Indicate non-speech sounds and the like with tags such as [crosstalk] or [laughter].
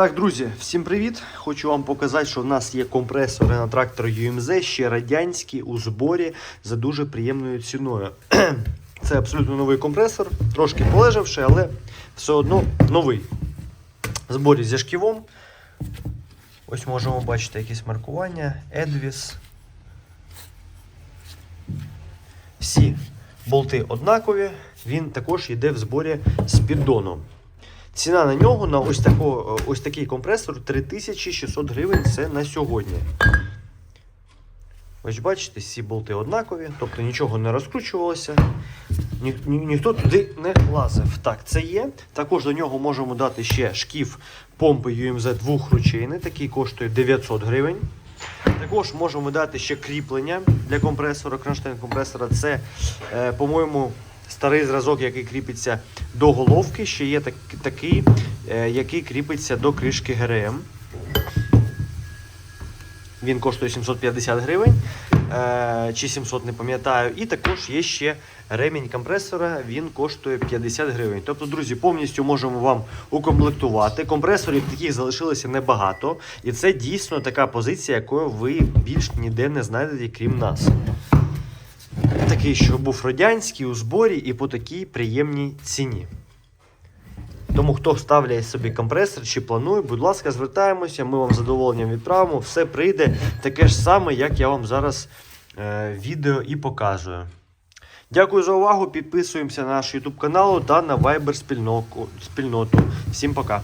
Так, друзі, всім привіт! Хочу вам показати, що в нас є компресори на трактор UMZ, ще радянські у зборі за дуже приємною ціною. [clears throat] Це абсолютно новий компресор, трошки полежавши, але все одно новий. В зборі зі шківом. Ось можемо бачити якісь маркування. Edvis. Всі болти однакові. Він також йде в зборі з піддоном. Ціна на нього на ось, тако, ось такий компресор 3600 гривень. Це на сьогодні. Ось бачите, всі болти однакові, тобто нічого не розкручувалося, ні, ні, ніхто туди не лазив. Так, це є. Також до нього можемо дати ще шкіф помпи UMZ двохручейний, такий коштує 900 гривень. Також можемо дати ще кріплення для компресора, кронштейн компресора. Це, е, по-моєму, старий зразок, який кріпиться до головки. Ще є так, такий, е, який кріпиться до кришки ГРМ. Він коштує 750 гривень е, чи 700, не пам'ятаю. І також є ще ремінь компресора, він коштує 50 гривень. Тобто, друзі, повністю можемо вам укомплектувати. Компресорів таких залишилося небагато. І це дійсно така позиція, якою ви більш ніде не знайдете, крім нас. Такий, що був радянський у зборі і по такій приємній ціні. Тому хто ставляє собі компресор чи планує, будь ласка, звертаємося, ми вам задоволенням відправимо. Все прийде таке ж саме, як я вам зараз е, відео і показую. Дякую за увагу. Підписуємося на наш YouTube канал та на Viber спільноту. Всім пока.